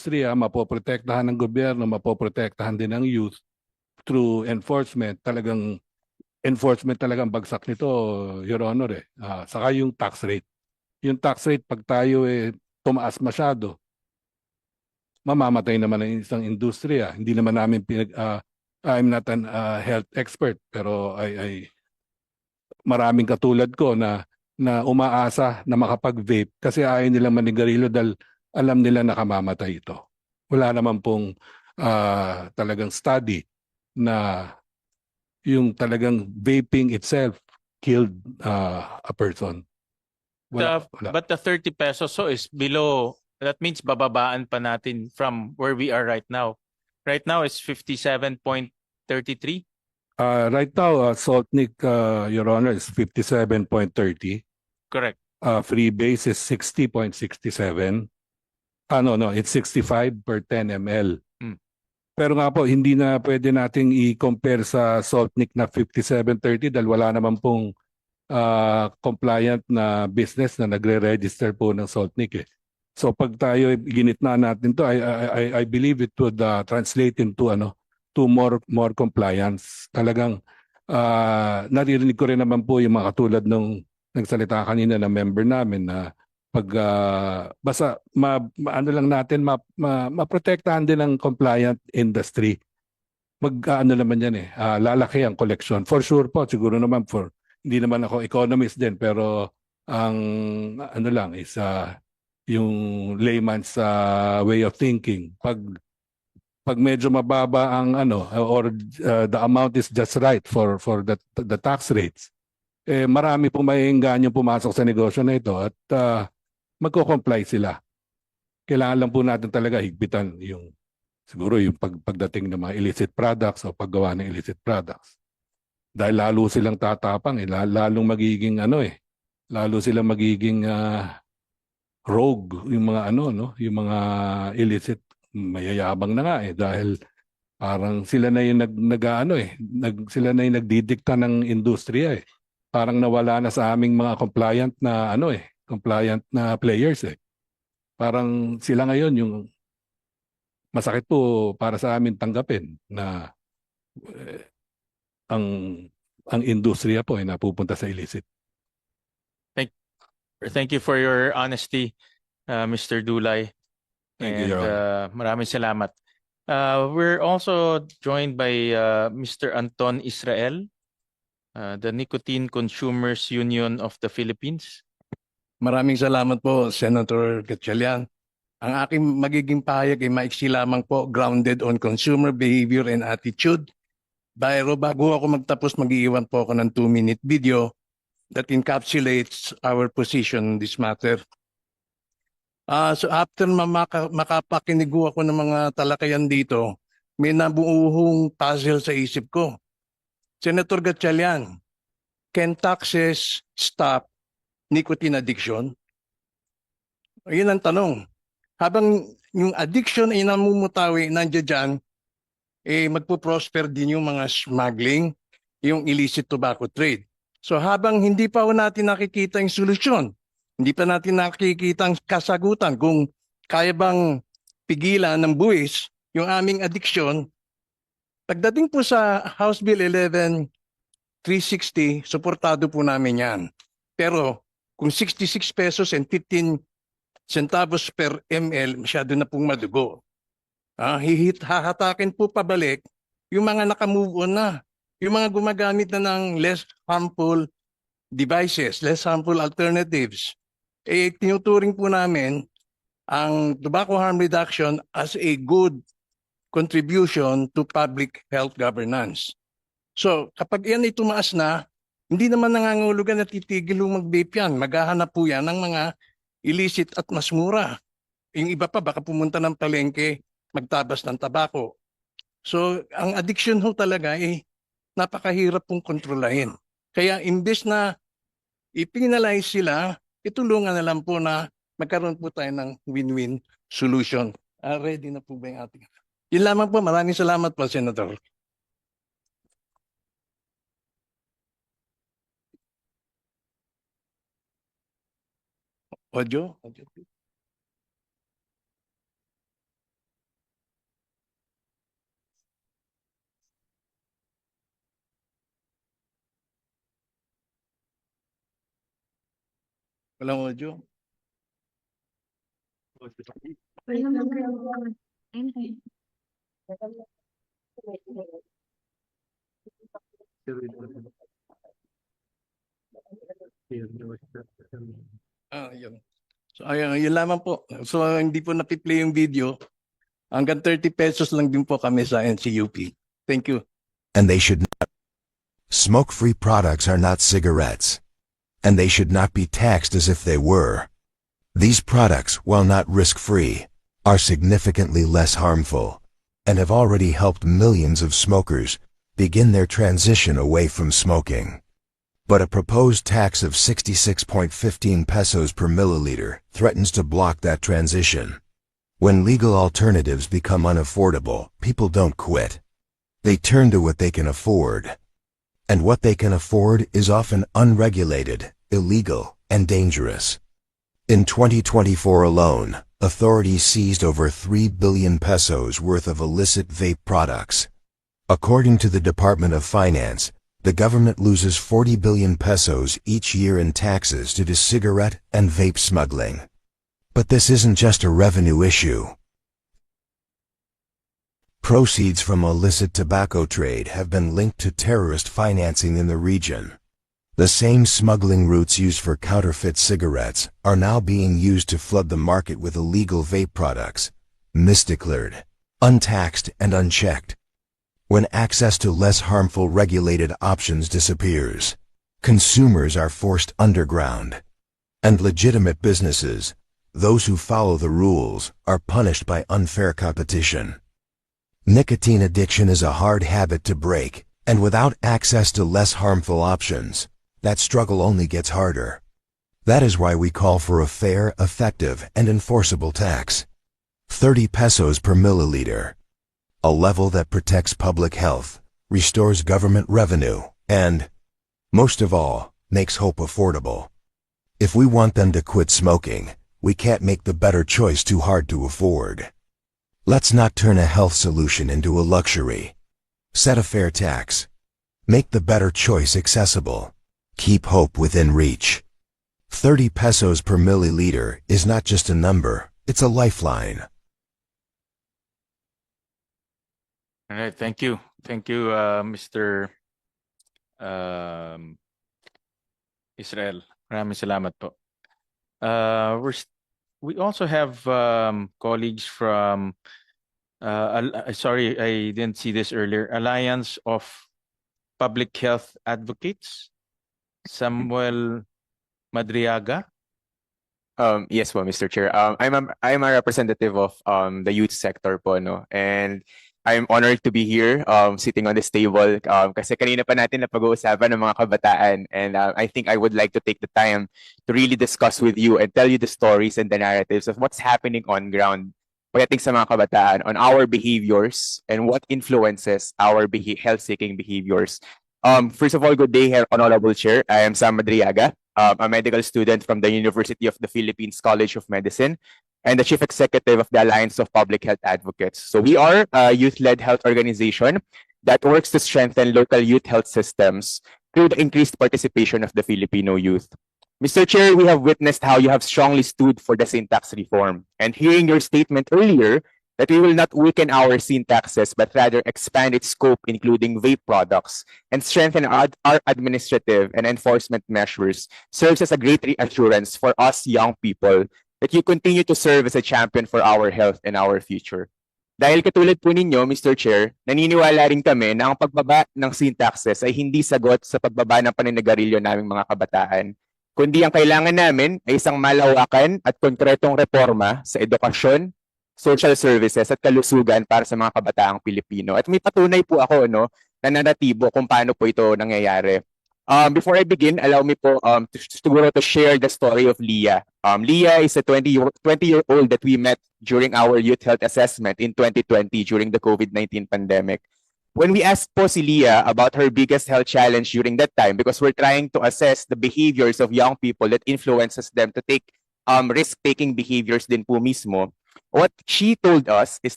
industriya, mapoprotektahan ng gobyerno, mapoprotektahan din ng youth through enforcement. Talagang enforcement talagang bagsak nito, Your Honor. Eh. Ah, saka yung tax rate. Yung tax rate, pag tayo eh, tumaas masyado, mamamatay naman ang isang industriya. Hindi naman namin pinag... ah, I'm not an ah, health expert, pero ay, ay maraming katulad ko na na umaasa na makapag-vape kasi ayaw nilang manigarilyo dahil alam nila nakamamatay ito. Wala naman pong ah, talagang study na yung talagang vaping itself killed ah, a person. Wala, The- wala. But the 30 pesos so is below, that means bababaan pa natin from where we are right now. Right now it's 57.33. Ah, right now, uh, Saltnik, ah, Your Honor, is 57.30. Correct. Uh, free base is 60.67. Ah, no, it's 65 per 10 ml. Hmm. Pero nga po, hindi na pwede nating i-compare sa Saltnik na 57.30 dahil wala naman pong ah, compliant na business na nagre-register po ng Saltnik eh. So pag tayo ginitna natin to, I, I, I- believe it would ah, translate into ano, to more more compliance. Talagang ah, naririnig ko rin naman po yung mga katulad nung nagsalita kanina na member namin na pag ah, basta ma, ma- ano lang natin ma, ma, maprotektahan din ang compliant industry. Mag ah, ano naman yan eh, ah, lalaki ang collection. For sure po, siguro naman for hindi naman ako economist din pero ang ano lang is ah, yung layman's ah, way of thinking. Pag pag medyo mababa ang ano or uh, the amount is just right for for the the tax rates eh marami pong maiengganyo pumasok sa negosyo na ito at uh, magko-comply sila. Kailangan lang po natin talaga higpitan yung siguro yung pag, pagdating ng mga illicit products o paggawa ng illicit products. Dahil lalo silang tatapang eh, la- lalong magiging ano eh, lalo silang magiging ah, rogue yung mga ano no, yung mga illicit mayayabang na nga eh dahil parang sila na yung nag, nag ano eh, nag, sila na yung nagdidikta ng industriya eh. Parang nawala na sa aming mga compliant na ano eh, compliant na players eh. Parang sila ngayon yung masakit po para sa amin tanggapin na eh, ang ang industriya po ay napupunta sa illicit. Thank you for your honesty, uh, Mr. Dulay. Thank you, And Honor. uh, maraming salamat. Uh, we're also joined by uh, Mr. Anton Israel, uh, the Nicotine Consumers Union of the Philippines. Maraming salamat po, Senator Gatchalian. Ang aking magiging pahayag ay maiksi lamang po, grounded on consumer behavior and attitude. Pero bago ako magtapos, mag-iiwan po ako ng two-minute video that encapsulates our position on this matter. Ah, so after mamaka, makapakinig ako ng mga talakayan dito, may nabuuhong puzzle sa isip ko. Senator Gatchalian, can taxes stop nicotine addiction? Ayun ang tanong. Habang yung addiction ay namumutawi, nandiyan dyan, eh magpo-prosper din yung mga smuggling, yung illicit tobacco trade. So habang hindi pa ho natin nakikita yung solusyon, hindi pa natin nakikita ang kasagutan kung kaya bang pigilan ng buwis yung aming addiction, pagdating po sa House Bill 11 360, suportado po namin yan. Pero kung 66 pesos and 15 centavos per ml, masyado na pong madugo. Ah, hihit, hahatakin po pabalik yung mga nakamove on na. Yung mga gumagamit na ng less harmful devices, less harmful alternatives. Eh, tinuturing po namin ang tobacco harm reduction as a good contribution to public health governance. So, kapag yan ay tumaas na, hindi naman nangangulugan na titigil yung mag-vape yan. Maghahanap po yan ng mga illicit at mas mura. Yung iba pa, baka pumunta ng palengke, magtabas ng tabako. So, ang addiction ho talaga eh, napakahirap pong kontrolahin. Kaya imbes na ipinalize sila, itulungan na lang po na magkaroon po tayo ng win-win solution. Ah, ready na po ba yung ating? Yun lamang po. Maraming salamat po, Senator. Or yo. Walang audio. Pero ayun, yun lamang po. So, hindi po napiplay yung video. Hanggang 30 pesos lang din po kami sa NCUP. Thank you. and they should not. Smoke-free products are not cigarettes, and they should not be taxed as if they were. These products, while not risk-free, are significantly less harmful, and have already helped millions of smokers begin their transition away from smoking. But a proposed tax of 66.15 pesos per milliliter threatens to block that transition. When legal alternatives become unaffordable, people don't quit. They turn to what they can afford. And what they can afford is often unregulated, illegal, and dangerous. In 2024 alone, authorities seized over 3 billion pesos worth of illicit vape products. According to the Department of Finance, the government loses 40 billion pesos each year in taxes due to cigarette and vape smuggling. But this isn't just a revenue issue. Proceeds from illicit tobacco trade have been linked to terrorist financing in the region. The same smuggling routes used for counterfeit cigarettes are now being used to flood the market with illegal vape products, misdeclared, untaxed, and unchecked. When access to less harmful regulated options disappears, consumers are forced underground. And legitimate businesses, those who follow the rules, are punished by unfair competition. Nicotine addiction is a hard habit to break, and without access to less harmful options, that struggle only gets harder. That is why we call for a fair, effective, and enforceable tax. 30 pesos per milliliter. A level that protects public health, restores government revenue, and, most of all, makes hope affordable. If we want them to quit smoking, we can't make the better choice too hard to afford. Let's not turn a health solution into a luxury. Set a fair tax. Make the better choice accessible. Keep hope within reach. 30 pesos per milliliter is not just a number, it's a lifeline. All right, thank you. Thank you, uh, Mr. um, Israel. Maraming salamat po. Uh, we're, we also have um, colleagues from, uh, uh, sorry, I didn't see this earlier, Alliance of Public Health Advocates, Samuel Madriaga. Um, yes po, Mr. Chair. Um, I'm a, I'm a representative of um, the youth sector po, no? And I'm honored to be here, um, sitting on this table. Um, kasi kanina pa natin napag-uusapan ng mga kabataan. And uh, I think I would like to take the time to really discuss with you and tell you the stories and the narratives of what's happening on ground pagdating sa mga kabataan on our behaviors and what influences our beha- health-seeking behaviors. Um, first of all, good day, Herr Honorable Chair. I am Sam Madriaga um, a medical student from the University of the Philippines College of Medicine and the chief executive of the Alliance of Public Health Advocates. So we are a youth-led health organization that works to strengthen local youth health systems through the increased participation of the Filipino youth. Mr. Chair, we have witnessed how you have strongly stood for the syntax reform. And hearing your statement earlier that we will not weaken our syntaxes, but rather expand its scope, including vape products, and strengthen our, our administrative and enforcement measures serves as a great reassurance for us young people that you continue to serve as a champion for our health and our future. Dahil katulad po ninyo, Mr. Chair, naniniwala rin kami na ang pagbaba ng syntaxes ay hindi sagot sa pagbaba ng paninigarilyo naming mga kabataan, kundi ang kailangan namin ay isang malawakan at konkretong reforma sa edukasyon, social services at kalusugan para sa mga kabataang Pilipino. At may patunay po ako no, na nanatibo kung paano po ito nangyayari. Um, before I begin, allow me po um, to, siguro to share the story of Leah. Um, Leah is a 20 year, 20 year old that we met during our youth health assessment in 2020 during the COVID-19 pandemic. When we asked po si Leah about her biggest health challenge during that time, because we're trying to assess the behaviors of young people that influences them to take um, risk-taking behaviors din po mismo, what she told us is